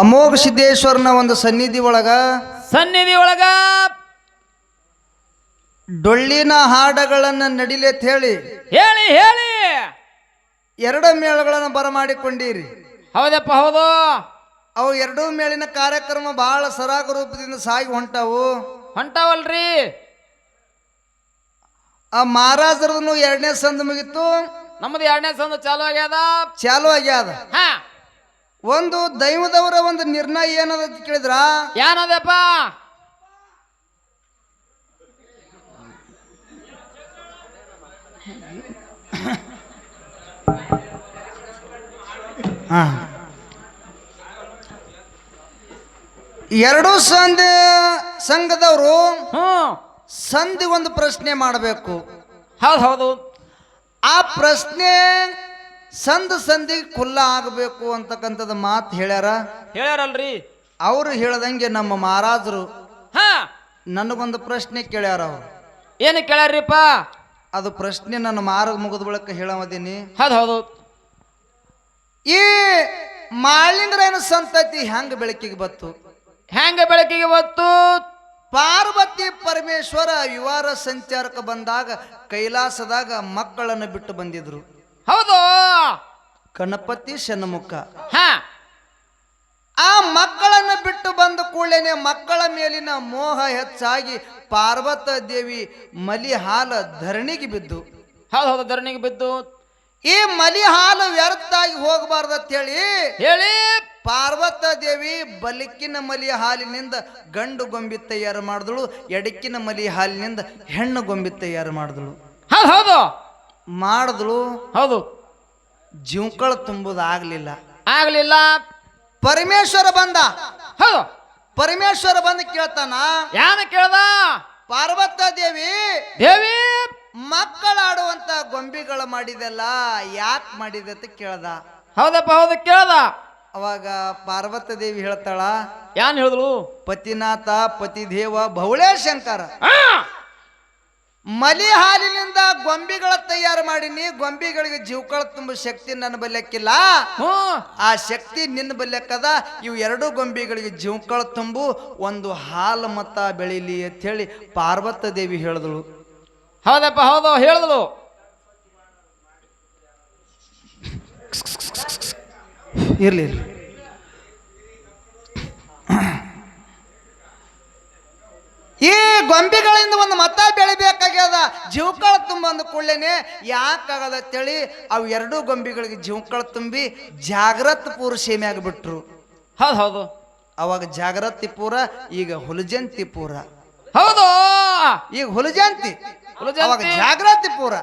ಅಮೋಘ ಸಿದ್ದೇಶ್ವರನ ಒಂದು ಸನ್ನಿಧಿ ಒಳಗ ಸನ್ನಿಧಿ ಒಳಗ ಡೊಳ್ಳಿನ ಹಾಡಗಳನ್ನು ನಡಿಲಿ ಅಂತ ಹೇಳಿ. ಹೇಳಿ ಹೇಳಿ. ಎರಡು ಮೇಳಗಳನ್ನು ಬರಮಾಡಿಕೊಂಡಿರಿ. ಹೌದಪ್ಪ ಹೌದು. ಅವು ಎರಡೂ ಮೇಳಿನ ಕಾರ್ಯಕ್ರಮ ಬಹಳ ಸರಾಗ ರೂಪದಿಂದ ಸಾಗಿ ಹೊಂಟಾವು. ಹೊಂಟಾವಲ್ರಿ. ಆ ಮಹಾರಾಜರದನ್ನು ಎರಡನೇ ಸಂದ ಮುಗಿತು. ನಮ್ಮದು ಎರಡನೇ ಸಂದ ಚಾಲು ಆಗ್ಯಾದ? ಚಾಲು ಆಗ್ಯಾದ. ಹಾ. ಒಂದು ದೈವದವರ ಒಂದು ನಿರ್ಣಯ ಏನದ ಅಂತ ಕೇಳಿದ್ರ? ಏನದಪ್ಪ ಎರಡು ಸಂಧ ಸಂಘದವರು ಸಂಧಿ ಒಂದು ಪ್ರಶ್ನೆ ಮಾಡಬೇಕು. ಹೌದು ಹೌದು. ಆ ಪ್ರಶ್ನೆ ಸಂದ ಸಂದಿಗೆ ಕುಲ್ಲ ಆಗಬೇಕು ಅಂತಕ್ಕಂಥದ್ದು ಮಾತು ಹೇಳ್ಯಾರ? ಹೇಳ್ಯಾರಲ್ರಿ. ಅವರು ಹೇಳ್ದಂಗೆ ನಮ್ಮ ಮಹಾರಾಜರು ಹಾ. ನನಗೊಂದು ಪ್ರಶ್ನೆ ಕೇಳ್ಯಾರ ಅವರು. ಏನು ಕೇಳ್ಯಾರ್ರಿಪ್ಪ? ಅದು ಪ್ರಶ್ನೆ ನನ್ನ ಮಾರ್ಗ ಮುಗಿದ ಬಳಿಕ ಹೇಳಮದೀನಿ ಹೌದು ಹೌದು. ಈ ಏನು ಸಂತತಿ ಹೆಂಗ ಬೆಳಕಿಗೆ ಬತ್ತು? ಹೆಂಗ ಬೆಳಕಿಗೆ ಬತ್ತು? ಪಾರ್ವತಿ ಪರಮೇಶ್ವರ ವಿವಾರ ಸಂಚಾರಕ್ಕೆ ಬಂದಾಗ ಕೈಲಾಸದಾಗ ಮಕ್ಕಳನ್ನು ಬಿಟ್ಟು ಬಂದಿದ್ರು. ಹೌದು. ಗಣಪತಿ ಶನಮುಖ. ಹಾ. ಆ ಮಕ್ಕಳನ್ನು ಬಿಟ್ಟು ಬಂದ ಕೂಡಲೇನೆ ಮಕ್ಕಳ ಮೇಲಿನ ಮೋಹ ಹೆಚ್ಚಾಗಿ ಪಾರ್ವತ ದೇವಿ ಮಲಿ ಹಾಲ ಧರಣಿಗೆ ಬಿದ್ದು. ಹೌದು ಹೌದು ಧರಣಿಗೆ ಬಿದ್ದು. ಈ ಮಲಿ ಹಾಲು ವ್ಯರ್ಥ ಆಗಿ ಹೋಗಬಾರ್ದು ಅಂತ ಹೇಳಿ ಹೇಳಿ. ಪಾರ್ವತ ದೇವಿ ಬಲಿಕಿನ ಮಲಿ ಹಾಲಿನಿಂದ ಗಂಡು ಗೊಂಬಿ ತಯಾರು ಮಾಡಿದಳು ಎಡಕಿನ ಮಲಿ ಹಾಲಿನಿಂದ ಹೆಣ್ಣು ಗೊಂಬಿ ತಯಾರು ಮಾಡಿದಳು. ಹೌದು ಹೌದು. ಮಾಡಿದಳು ಹೌದು. ಜೀವಕಳ ತುಂಬುದಾಗ್ಲಿಲ್ಲ ಆಗ್ಲಿಲ್ಲ. ಪರಮೇಶ್ವರ ಬಂದ. ಹೌದು. ಪರಮೇಶ್ವರ ಬಂದು ಕೇಳ್ತಾನ ಯಾನ ಕೇಳ್ದ? ಪಾರ್ವತ ದೇವಿ. ದೇವಿ. ಮಕ್ಕಳಾಡುವಂತ ಗೊಂಬೆಗಳು ಮಾಡಿದೆಲ್ಲ ಯಾಕೆ ಮಾಡಿದೆ ಅಂತ ಕೇಳ್ದ. ಹೌದಪ್ಪ ಹೌದು ಕೇಳ್ದ. ಅವಾಗ ಪಾರ್ವತ ದೇವಿ ಹೇಳ್ತಾಳ ಯಾನ್ ಹೇಳಿದ್ರು ಪತಿನಾಥ ಪತಿದೇವ ಬಹುಳೇ ಶಂಕರ! ಮಲಿ ಹಾಲಿನಿಂದ ಗೊಂಬಿಗಳ ತಯಾರು ಮಾಡೀನಿ ಗೊಂಬಿಗಳಿಗೆ ಜೀವಕಳ ತುಂಬ ಶಕ್ತಿ ನನ್ನ ಬಲ್ಯಕ್ಕಿಲ್ಲ. ಆ ಶಕ್ತಿ ನಿನ್ನ ಬಲ್ಯಕ್ಕದ. ಇವು ಎರಡು ಗೊಂಬಿಗಳಿಗೆ ಜೀವಕಳ ತುಂಬು ಒಂದು ಹಾಲು ಮತ ಬೆಳೀಲಿ ಅಂತ ಹೇಳಿ ಪಾರ್ವತ ದೇವಿ ಹೇಳಿದಳು. ಹೌದಪ್ಪ ಹೌದು ಹೇಳಿದಳು. ಇರ್ಲಿ ಇರ್ಲಿ ಈ ಗೊಂಬಿಗಳಿಂದ ಒಂದು ಮತ ಬೆಳಿಬೇಕಾಗ್ಯದ. ಜೀವಕಳ ತುಂಬ ಅಂದ ಕೂಡಲೇನೆ ಯಾಕಾಗದ ಅಂತೇಳಿ ಅವು ಎರಡೂ ಗೊಂಬೆಗಳಿಗೆ ಜೀವಕಳ ತುಂಬಿ ಜಾಗ್ರತ್ ಪೂರ ಸೇಮೆ ಆಗಿಬಿಟ್ರು ಹೌದು ಹೌದು. ಅವಾಗ ಜಾಗ್ರತಿ ಪೂರ ಈಗ ಹುಲಜಂತಿ ಪೂರ. ಹೌದು. ಈಗ ಹುಲಜಂತಿ. ಅವಾಗ ಜಾಗ್ರತಿ ಪೂರ.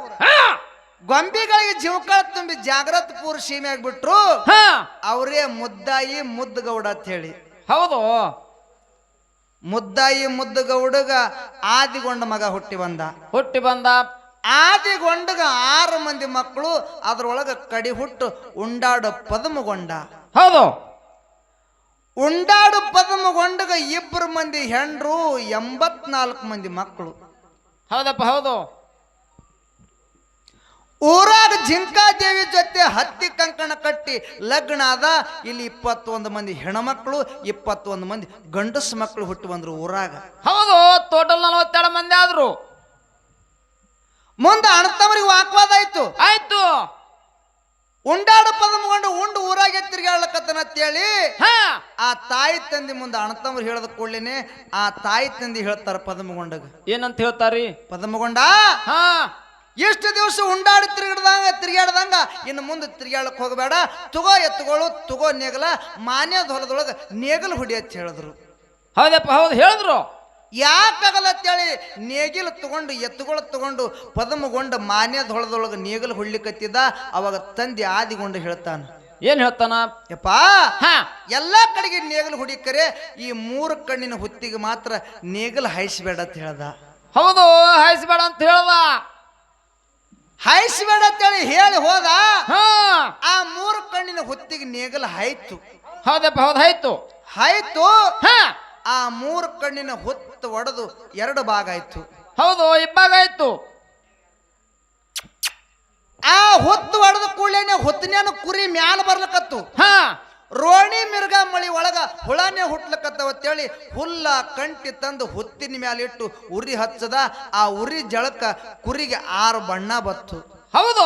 ಗೊಂಬೆಗಳಿಗೆ ಜೀವಕಳ ತುಂಬಿ ಜಾಗ್ರತ್ ಪೂರ ಸೀಮೆ ಆಗ್ಬಿಟ್ರು ಅವರೇ ಮುದ್ದಾಯಿ ಮುದ್ದಗೌಡ ಅಂತ ಹೇಳಿ ಹೌದು. ಮುದ್ದಾಯಿ ಮುದ್ದಗೌಡಗ ಆದಿಗೊಂಡ ಮಗ ಹುಟ್ಟಿ ಬಂದ. ಹುಟ್ಟಿ ಬಂದ. ಆದಿಗೊಂಡಗ ಆರು ಮಂದಿ ಮಕ್ಕಳು ಅದರೊಳಗ ಕಡಿ ಹುಟ್ಟು ಉಂಡಾಡು ಪದಮಗೊಂಡ. ಹೌದು. ಉಂಡಾಡು ಪದಮಗೊಂಡಗ ಇಬ್ಬರು ಮಂದಿ ಹೆಂಡ್ರು ಎಂಬತ್ನಾಲ್ಕು ಮಂದಿ ಮಕ್ಕಳು. ಹೌದಪ್ಪ ಹೌದು. ಊರಾಗ ಜಿಂಕಾದೇವಿ ಜೊತೆ ಹತ್ತಿ ಕಂಕಣ ಕಟ್ಟಿ ಲಗ್ನ ಆದ ಇಲ್ಲಿ ಇಪ್ಪತ್ತೊಂದು ಮಂದಿ ಹೆಣ್ಮಕ್ಳು ಇಪ್ಪತ್ತೊಂದು ಮಂದಿ ಗಂಡಸು ಮಕ್ಕಳು ಹುಟ್ಟು ಬಂದ್ರು ಊರಾಗ. ಹೌದು ಟೋಟಲ್ ನಲವತ್ತೆರಡು ಮಂದಿ ಆದ್ರು. ಮುಂದೆ ಅಣ್ಣತಮ್ಮರಿಗೆ ವಾಕ್ವಾದ ಆಯ್ತು. ಆಯ್ತು. ಉಂಡಾಡ ಪದಮಗೊಂಡು ಉಂಡು ಊರಾಗೆ ತಿರ್ಗಾಡ್ಲಕತ್ತನ ಅಂತೇಳಿ ಹಾ. ಆ ತಾಯಿ ತಂದೆ ಮುಂದೆ ಅಣ್ಣತಮ್ಮರು ಹೇಳದ ಕೂಡಲೇನೆ ಆ ತಾಯಿ ತಂದೆ ಹೇಳ್ತಾರ ಪದಮಗೊಂಡಗ ಏನಂತ ಹೇಳ್ತಾರಿ ಪದಮಗೊಂಡ ಹಾ. ಎಷ್ಟು ದಿವಸ ಉಂಡಾಡಿ ತಿರುಗಿಡ್ದಂಗ ತಿರುಗಾಡ್ದಂಗ ಇನ್ನು ಮುಂದೆ ತಿರುಗಾಡಕ್ಕೆ ಹೋಗಬೇಡ. ತುಗೋ ಎತ್ತುಗಳು ತುಗೋ ನೇಗಲ ಮಾನ್ಯದ ಹೊಲದೊಳಗೆ ನೇಗಲು ಹುಡಿ ಅಂತ ಹೇಳಿದ್ರು. ಹೌದಪ್ಪ ಹೌದು ಹೇಳಿದ್ರು. ಯಾಕಾಗಲ್ಲ ಅಂತೇಳಿ ನೇಗಿಲು ತಗೊಂಡು ಎತ್ತುಗಳು ತಗೊಂಡು ಪದಮಗೊಂಡ ಮಾನ್ಯದ ಹೊಲದೊಳಗೆ ನೇಗಲು ಹೊಡ್ಲಿಕ್ಕತ್ತಿದ್ದ ಅವಾಗ ತಂದೆ ಆದಿಗೊಂಡು ಹೇಳ್ತಾನ. ಏನ್ ಹೇಳ್ತಾನ? ಯಪ್ಪ ಹಾ. ಎಲ್ಲಾ ಕಡೆಗೆ ನೇಗಲು ಹುಡಿಕರೆ ಈ ಮೂರು ಕಣ್ಣಿನ ಹುತ್ತಿಗೆ ಮಾತ್ರ ನೇಗಲು ಹಾಯಿಸಬೇಡ ಅಂತ ಹೇಳ್ದ. ಹೌದು ಹಾಯಿಸ್ಬೇಡ ಅಂತ ಹೇಳ್ದ. ಹಾಯಿಸಬೇಡ ಅಂತೇಳಿ ಹೇಳಿ ಹೋದ ಹಾ. ಆ ಮೂರು ಕಣ್ಣಿನ ಹೊತ್ತಿಗೆ ನೇಗಲು ಹಾಯ್ತು. ಹೌದಪ್ಪ ಹೌದು ಆಯ್ತು ಹಾಯ್ತು. ಹಾ. ಆ ಮೂರು ಕಣ್ಣಿನ ಹೊತ್ತು ಒಡೆದು ಎರಡು ಭಾಗ ಆಯ್ತು. ಹೌದು ಇಬ್ಬಾಗ ಆಯ್ತು. ಆ ಹೊತ್ತು ಒಡೆದ ಕೂಡಲೇನೆ ಹೊತ್ತಿನ ಕುರಿ ಮ್ಯಾಲ ಬರ್ಲಕತ್ತು. ಹಾ. ರೋಣಿ ಮಿರ್ಗ ಮಳಿ ಒಳಗ ಹುಳನೇ ಹುಟ್ಲಕತ್ತವತ್ತೇಳಿ ಹುಲ್ಲ ಕಂಟಿ ತಂದು ಹುತ್ತಿನ ಮ್ಯಾಲಿಟ್ಟು ಉರಿ ಹಚ್ಚದ ಆ ಉರಿ ಜಳಕ ಕುರಿಗೆ ಆರು ಬಣ್ಣ ಬತ್ತು. ಹೌದು.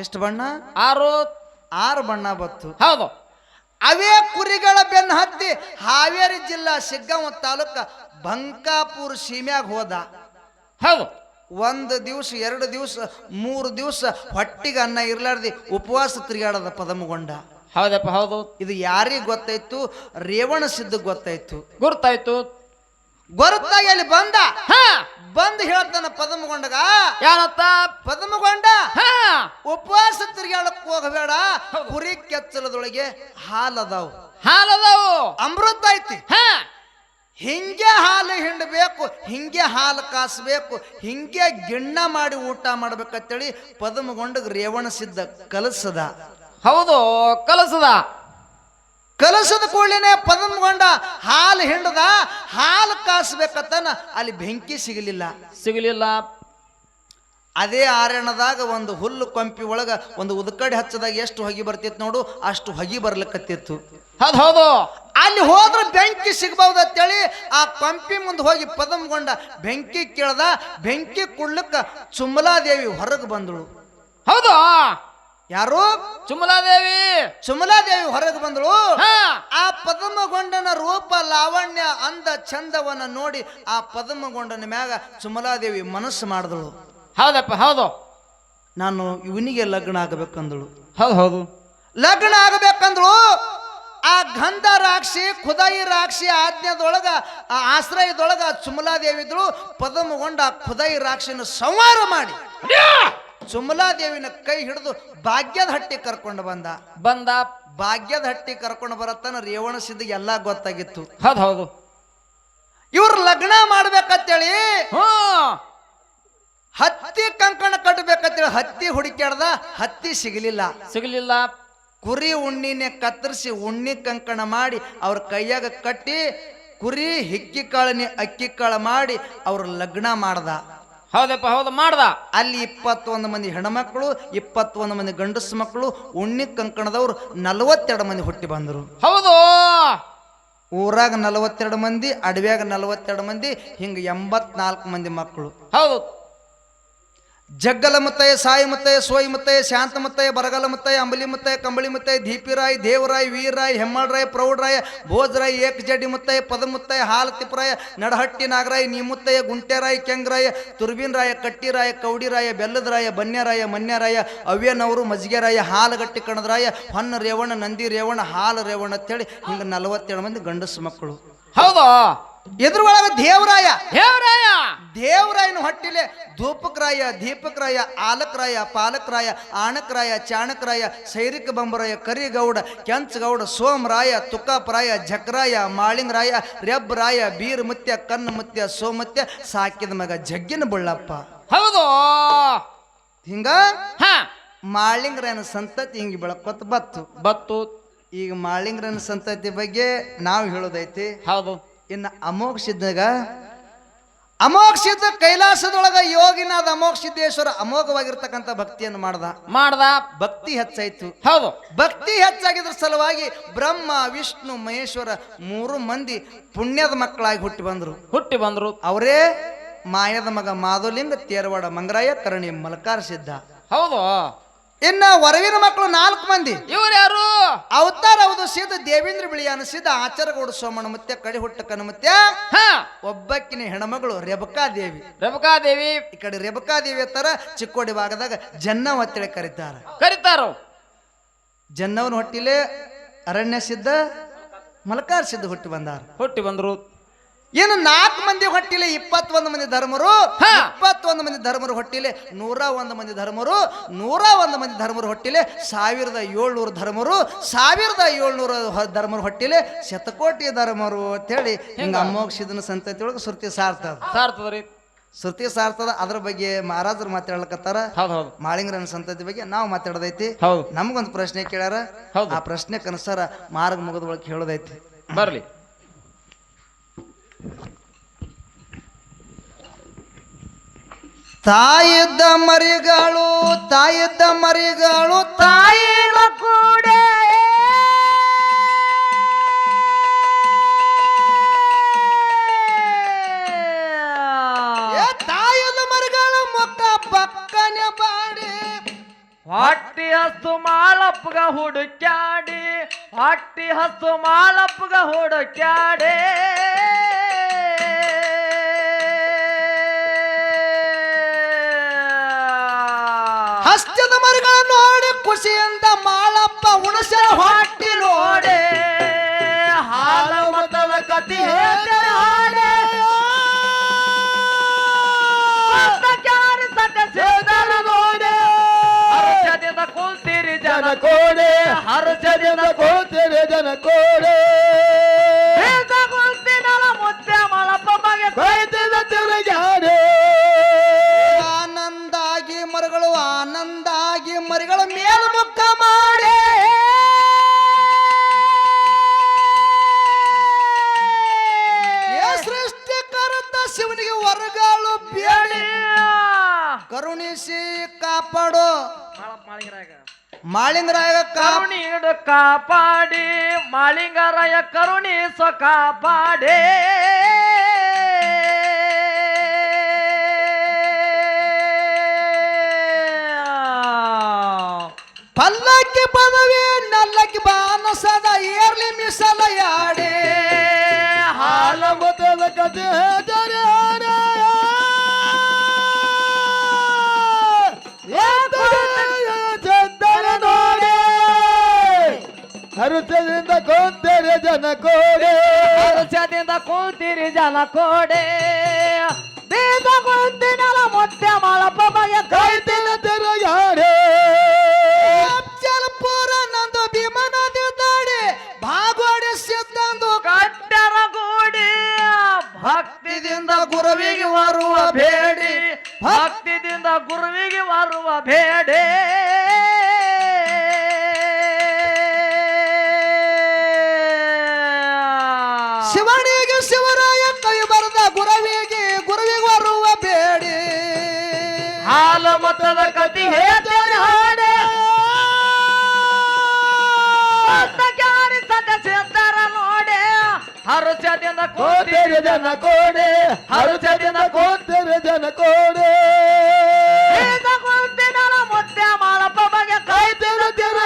ಎಷ್ಟು ಬಣ್ಣ? ಆರು. ಆರು ಬಣ್ಣ ಬತ್ತು. ಹೌದು. ಅವೇ ಕುರಿಗಳ ಬೆನ್ನ ಹತ್ತಿ ಹಾವೇರಿ ಜಿಲ್ಲಾ ಸಿಗ್ಗಾಂವ ತಾಲೂಕ ಬಂಕಾಪುರ ಸೀಮ್ಯಾಗ ಹೋದ. ಹೌದು. ಒಂದು ದಿವಸ ಎರಡು ದಿವಸ ಮೂರು ದಿವಸ ಹೊಟ್ಟಿಗೆ ಅನ್ನ ಇರ್ಲಾರ್ದಿ ಉಪವಾಸ ತಿರುಗಾಡದ ಪದಮಗೊಂಡ. ಹೌದಪ್ಪ ಹೌದು. ಇದು ಯಾರಿಗೆ ಗೊತ್ತಾಯ್ತು? ರೇವಣ ಸಿದ್ಧ ಗೊತ್ತಾಯ್ತು. ಗುರ್ತಾಯ್ತು ಗೊತ್ತಾಗಿ ಅಲ್ಲಿ ಬಂದ? ಹಾ. ಬಂದು ಹೇಳ್ತಾನ ಪದಮಗೊಂಡಗ. ಯಾರತ್ತ? ಪದಮಗೊಂಡ? ಹಾ. ಉಪವಾಸ ತಿರುಗಾಡಕ್ ಹೋಗಬೇಡ. ಕುರಿ ಕೆಚ್ಚಲದೊಳಗೆ ಹಾಲದಾವು. ಹಾಲದವು. ಅಮೃತ ಐತಿ. ಹಾ. ಹಿಂಗೆ ಹಾಲು ಹಿಂಡಬೇಕು ಹಿಂಗೆ ಹಾಲು ಕಾಸಬೇಕು ಹಿಂಗೆ ಗಿಣ್ಣ ಮಾಡಿ ಊಟ ಮಾಡ್ಬೇಕಂತೇಳಿ ಪದಮಗೊಂಡಗ ರೇವಣ ಸಿದ್ಧ ಕಲಸದ. ಹೌದು ಕಲಸದ. ಕಲಸದ ಕೂಡಲೇ ಪದಮಗೊಂಡ ಹಾಲು ಹಿಂಡದ ಹಾಲು ಕಾಸ್ಬೇಕತ್ತನ ಅಲ್ಲಿ ಬೆಂಕಿ ಸಿಗಲಿಲ್ಲ. ಸಿಗಲಿಲ್ಲ. ಅದೇ ಆರಣದಾಗ ಒಂದು ಹುಲ್ಲು ಕೊಂಪಿ ಒಳಗ ಒಂದು ಉದಕಡಿ ಹಚ್ಚದಾಗ ಎಷ್ಟು ಹೊಗೆ ಬರ್ತಿತ್ತು ನೋಡು ಅಷ್ಟು ಹೊಗಿ ಬರ್ಲಿಕ್ಕತ್ತಿತ್ತು ಹೌದು ಹೌದು. ಅಲ್ಲಿ ಹೋದ್ರೆ ಬೆಂಕಿ ಸಿಗಬಹುದು ಅಂತೇಳಿ ಆ ಕೊಂಪಿ ಮುಂದೆ ಹೋಗಿ ಪದಮ್ಗೊಂಡ ಬೆಂಕಿ ಕೇಳ್ದ ಬೆಂಕಿ ಕುಡ್ಲಕ್ಕ ಚುಮಲಾದೇವಿ ಹೊರಗೆ ಬಂದಳು. ಹೌದು. ಯಾರು? ಚುಮಲಾದೇವಿ ಸುಮಲಾದೇವಿ ಹೊರಗೆ ಬಂದಳು. ಆ ಪದ್ಮಗೊಂಡನ ರೂಪ ಲಾವಣ್ಯ ಅಂದ ಚಂದವನ್ನ ನೋಡಿ ಆ ಪದ್ಮಗೊಂಡನ ಮ್ಯಾಗ ಚುಮಲಾದೇವಿ ಮನಸ್ಸು ಮಾಡಿದಳು. ಹೌದಪ್ಪ ಹೌದು. ನಾನು ಇವನಿಗೆ ಲಗ್ನ ಆಗಬೇಕಂದಳು. ಹೌದು ಹೌದು. ಲಗ್ನ ಆಗಬೇಕಂದಳು. ಆ ಗಂಧ ರಾಕ್ಷಿ ಖುದಾಯಿ ರಾಕ್ಷಿ ಆಜ್ಞದೊಳಗ ಆ ಆಶ್ರಯದೊಳಗ ಚುಮಲಾದೇವಿ ಇದ್ಳು. ಪದ್ಮಗೊಂಡ ಆ ಖುದಾಯಿ ರಾಕ್ಷಿನ ಸಂಹಾರ ಮಾಡಿ. ಚುಮಲಾದೇವಿನ ಕೈ ಹಿಡಿದು ಭಾಗ್ಯದ ಹಟ್ಟಿ ಕರ್ಕೊಂಡು ಬಂದ. ಬಂದ. ಭಾಗ್ಯದ ಹಟ್ಟಿ ಕರ್ಕೊಂಡು ಬರತ್ತನ ರೇವಣ ಸಿದ್ಧ ಎಲ್ಲ ಗೊತ್ತಾಗಿತ್ತು. ಹೌದು ಹೌದು. ಇವ್ರ ಲಗ್ನ ಮಾಡ್ಬೇಕಂತೇಳಿ ಹತ್ತಿ ಕಂಕಣ ಕಟ್ಟಬೇಕಂತೇಳಿ ಹತ್ತಿ ಹುಡುಕ್ಯಾಡ್ದ ಹತ್ತಿ ಸಿಗಲಿಲ್ಲ. ಸಿಗಲಿಲ್ಲ. ಕುರಿ ಉಣ್ಣಿನೇ ಕತ್ತರಿಸಿ ಉಣ್ಣಿ ಕಂಕಣ ಮಾಡಿ ಅವ್ರ ಕೈಯಾಗ ಕಟ್ಟಿ ಕುರಿ ಹಿಕ್ಕಿ ಕಾಳನಿ ಅಕ್ಕಿ ಕಾಳ ಮಾಡಿ ಅವ್ರ ಲಗ್ನ ಮಾಡ್ದ. ಹೌದಪ್ಪ ಹೌದು ಮಾಡ್ದ. ಅಲ್ಲಿ ಇಪ್ಪತ್ತೊಂದು ಮಂದಿ ಹೆಣ್ಮಕ್ಳು ಇಪ್ಪತ್ತೊಂದು ಮಂದಿ ಗಂಡಸು ಮಕ್ಕಳು ಉಣ್ಣಿ ಕಂಕಣದವ್ರು ನಲವತ್ತೆರಡು ಮಂದಿ ಹುಟ್ಟಿ ಬಂದರು. ಹೌದು. ಊರಾಗ ನಲವತ್ತೆರಡು ಮಂದಿ ಅಡವ್ಯಾಗ ನಲವತ್ತೆರಡು ಮಂದಿ ಹಿಂಗೆ ಎಂಬತ್ನಾಲ್ಕು ಮಂದಿ ಮಕ್ಕಳು. ಹೌದು. ಜಗ್ಗಲ ಮುತ್ತಯ್ಯ ಸಾಯಿ ಮುತ್ತಯ್ಯ ಸೋಯಿ ಮುತ್ತಯ್ಯ ಶಾಂತ ಮುತ್ತಯ್ಯ ಬರಗಲ ಮುತ್ತಯ್ಯ ಅಂಬಲಿ ಮುತ್ತಯ್ಯ ಕಂಬಳಿ ಮುತ್ತಯ್ಯ ದೀಪಿರಾಯ್ ದೇವರಾಯ್, ವೀರರಾಯ್, ಹೆಮ್ಮಳರಾಯ್, ಪ್ರೌಢರಾಯ, ಭೋಜರಾಯ್ ಏಕ ಜಡಿ ಮುತ್ತಯ್ಯ ಪದ ಮುತ್ತಯ್ಯ ಹಾಲ ತಿಪ್ಪರಾಯ ನಡಹಟ್ಟಿ ನಾಗರಾಯ್ ನೀಮುತ್ತಯ್ಯ ಗುಂಟೆರಾಯ್, ಕೆಂಗರಾಯ, ತುರ್ಬಿನ್ರಾಯ, ಕಟ್ಟಿರಾಯ, ಕೌಡಿರಾಯ, ಬೆಲ್ಲದರಾಯ, ಬನ್ಯರಾಯ, ಮನ್ಯರಾಯ, ಅವ್ಯನವರು, ಮಜ್ಗೆರಾಯ, ಹಾಲಗಟ್ಟಿ ಕಣದರಾಯ, ಹೊನ್ನ ರೇವಣ, ನಂದಿ ರೇವಣ, ಹಾಲು ರೇವಣ ಅಂತೇಳಿ ಹಿಂಗೆ ನಲವತ್ತೇಳು ಮಂದಿ ಗಂಡಸು ಮಕ್ಕಳು. ಹೌದು? ಎದುರುಗೊಳಗ ದೇವರಾಯ. ದೇವರಾಯ. ದೇವರಾಯನ ಹೊಟ್ಟಿಲೆ ಧೂಪಕ್ರಾಯ ದೀಪಕರಾಯ ಆಲಕ್ರಾಯ ಪಾಲಕರಾಯ ಆಣಕ್ರಾಯ ಚಾಣಕ್ರಾಯ ಸೈರಿಕ ಬಂಬರಾಯ ಕರಿಗೌಡ ಕೆಂಚಗೌಡ ಸೋಮರಾಯ ತುಕಾಪರಾಯ ಜಕ್ರಾಯ ಮಾಳಿಂಗರಾಯ ರೆಬ್ರಾಯ ಬೀರ್ ಮುತ್ಯ ಕಣ್ಣು ಮುತ್ಯ ಸೋಮತ್ಯ ಸಾಕಿದ ಮಗ ಜಗ್ಗಿನ ಬಳ್ಳಪ್ಪ. ಹೌದು. ಹಿಂಗ? ಮಾಳಿಂಗರಾಯನ ಸಂತತಿ ಹಿಂಗೆ ಬೆಳಕೊತ್ ಬತ್ತು. ಬತ್ತು. ಈಗ ಮಾಳಿಂಗರನ ಸಂತತಿ ಬಗ್ಗೆ ನಾವು ಹೇಳೋದೈತಿ. ಹೌದು. ಇನ್ನು ಅಮೋಘ ಸಿದ್ಧಗ ಅಮೋಘ ಸಿದ್ಧ ಕೈಲಾಸದೊಳಗ ಯೋಗಿನಾದ ಅಮೋಘ ಸಿದ್ದೇಶ್ವರ ಅಮೋಘವಾಗಿರ್ತಕ್ಕಂಥ ಭಕ್ತಿಯನ್ನು ಮಾಡ್ದ. ಮಾಡ್ದ. ಭಕ್ತಿ ಹೆಚ್ಚಾಯ್ತು. ಹೌದು. ಭಕ್ತಿ ಹೆಚ್ಚಾಗಿದ್ರ ಸಲುವಾಗಿ ಬ್ರಹ್ಮ ವಿಷ್ಣು ಮಹೇಶ್ವರ ಮೂರು ಮಂದಿ ಪುಣ್ಯದ ಮಕ್ಕಳಾಗಿ ಹುಟ್ಟಿ ಬಂದರು. ಹುಟ್ಟಿ ಬಂದ್ರು. ಅವರೇ ಮಾಯದ ಮಗ ಮಾಧುಲಿಂಗ ತೇರವಾಡ ಮಂಗರಾಯ ಕರಣಿ ಮಲಕಾರ ಸಿದ್ಧ. ಹೌದು. ಇನ್ನ ವರವಿನ ಮಕ್ಕಳು ನಾಲ್ಕು ಮಂದಿ. ಇವ್ರು ಯಾರು? ಅವತಾರ ಹೌದು ಸಿದ್ಧ ದೇವೇಂದ್ರ ಬಿಳಿಯಾನ ಸಿದ್ಧ ಆಚಾರಗೌಡ ಸೋಮಣ್ಣ ಮತ್ತೆ ಕಡಿ ಹುಟ್ಟ ಕನಮತ್ಯ ಹಾ. ಒಬ್ಬಕ್ಕಿನ ಹೆಣ್ಮಗಳು ರೇಬಕಾ ದೇವಿ. ರೇಣುಕಾದೇವಿ ಈ ಕಡೆ ರೇಬಕಾ ದೇವಿ ತರ ಚಿಕ್ಕೋಡಿ ಭಾಗದಾಗ ಜನ್ನ ಹೊತ್ತೇಳಿ ಕರೀತಾರ. ಕರೀತಾರ. ಜನ್ನವನ ಹೊಟ್ಟಿಲೆ ಅರಣ್ಯ ಸಿದ್ಧ ಮಲಕಾರ ಸಿದ್ಧ ಹುಟ್ಟಿ ಬಂದಾರ. ಹುಟ್ಟಿ ಬಂದ್ರು. ಇನ್ನು ನಾಲ್ಕು ಮಂದಿ ಹೊಟ್ಟಿಲ್ಲ ಇಪ್ಪತ್ತೊಂದು ಮಂದಿ ಧರ್ಮರು. ಇಪ್ಪತ್ತೊಂದು ಮಂದಿ ಧರ್ಮರು ಹೊಟ್ಟಿಲೆ ನೂರ ಒಂದು ಮಂದಿ ಧರ್ಮರು ನೂರ ಒಂದು ಮಂದಿ ಧರ್ಮರು ಹೊಟ್ಟಿಲೆ ಸಾವಿರದ ಏಳ್ನೂರು ಧರ್ಮರು ಸಾವಿರದ ಏಳ್ನೂರ ಧರ್ಮರು ಹೊಟ್ಟಿಲೆ ಶತಕೋಟಿ ಧರ್ಮರು ಅಂತೇಳಿ ಹಿಂಗ? ಅಮ್ಮೋಗ ಸಿದ್ಧನ ಸಂತತಿ ಒಳಗೆ ಶ್ರುತಿ ಸಾರ್ತದ ಸಾರ್ತದ್ರಿ. ಶ್ರುತಿ ಸಾರ್ತದ ಅದ್ರ ಬಗ್ಗೆ ಮಹಾರಾಜರು ಮಾತಾಡ್ಲಕತ್ತಾರ. ಮಾಳಿಂಗರನ ಸಂತತಿ ಬಗ್ಗೆ ನಾವು ಮಾತಾಡೋದೈತಿ. ಹೌದು. ನಮಗೊಂದು ಪ್ರಶ್ನೆ ಕೇಳ್ಯಾರ. ಹೌದು. ಆ ಪ್ರಶ್ನೆಗೆ ಅನುಸಾರ ಮಾರ್ಗ ಮುಗಿದ ಒಳಗೆ ಹೇಳೋದೈತಿ. ಬರ್ಲಿ. ತಾಯಿದ್ದ ಮರಿಗಳು ತಾಯಿದ್ದ ಮರಿಗಳು, ತಾಯಿನ ಕೂಡ. ತಾಯಿದ ಮರಿಗಳ, ಮುಖ ಪಕ್ಕನೆ ಬಾಡಿ. ಹೊಟ್ಟಿ ಹಸು ಮಾಲಪ್ಪಗ ಹುಡುಕ್ಯಾಡಿ. ಹೊಟ್ಟಿ ಹಸು ಮಾಲಪ್ಪಗ ಹುಡುಕ್ಯಾಡೇ. ಹಸ್ತದ ಮರಿಗಳ ನೋಡಿ ಖುಷಿಯಿಂದ ಮಾಳಪ್ಪ ಉಣಸ ಹೊಟ್ಟಿ ನೋಡಿ. ಹಾಲ ಮತದ ಕತಿ ಕುಂತಿರಿ ಜನ ಕೋಡೆ ಹರ್ಷದಿಂದ ಕೋತೆರೆ ಜನ ಕೋಡೆ ಮಾಳಿಂಗರಾಯ ಕರುಣಿಡು ಕಾಪಾಡಿ ಮಾಳಿಂಗರಾಯ ಕರುಣಿಸ ಕಾಪಾಡೇ ಪಲ್ಲಕ್ಕಿ ಪದವಿ ನಲ್ಲಕ್ಕಿ ಬಾನಸದ ಏರ್ಲಿ ಮಿಸಲ ಯಾಡೆ ಹಾಲ ಮತದ ಕತೆ ಜನ ಕೋಡೆ. ಹರ್ಷದಿಂದ ಕೂತಿರಿ ಜನ ಕೋಡೆ. ಬೀಜ ಕುಂತಿನಲ ಮುತ್ತೆ ಮಳಪ್ಪ ಮಗೆ ಕೈತಿನ ತಿರುಗಾಡೆ. ಅಫ್ಜಲ್ಪುರ ನಂದು ಭೀಮನ ದಾಡಿ ಭಾಗೋಡೆ ಸಿದ್ದಂದು ಕಟ್ಟರ ಗೂಡಿ ಭಕ್ತಿದಿಂದ ಗುರುವಿಗೆ ಬರುವ ಬೇಡಿ ಭಕ್ತಿದಿಂದ ಗುರುವಿಗೆ ಬರುವ ಬೇಡೆ ಪತದ ಕತಿ ಹೇಳ್ತೇವ್ರಿ ಹಾಡ. ಸದಸ್ಯರ ನೋಡೆ. ಹರುಷದಿಂದ ಕೋತೇರಿ ಜನ ಕೋಡೆ. ಹರುಷದಿಂದ ಕೋತೇರಿ ಜನ ಕೋಡೆ. ಮುದ್ದೆ ಮಾಳಪ್ಪ ಬಗ್ಗೆ ಕಾಯ್ತಿರ ಜನ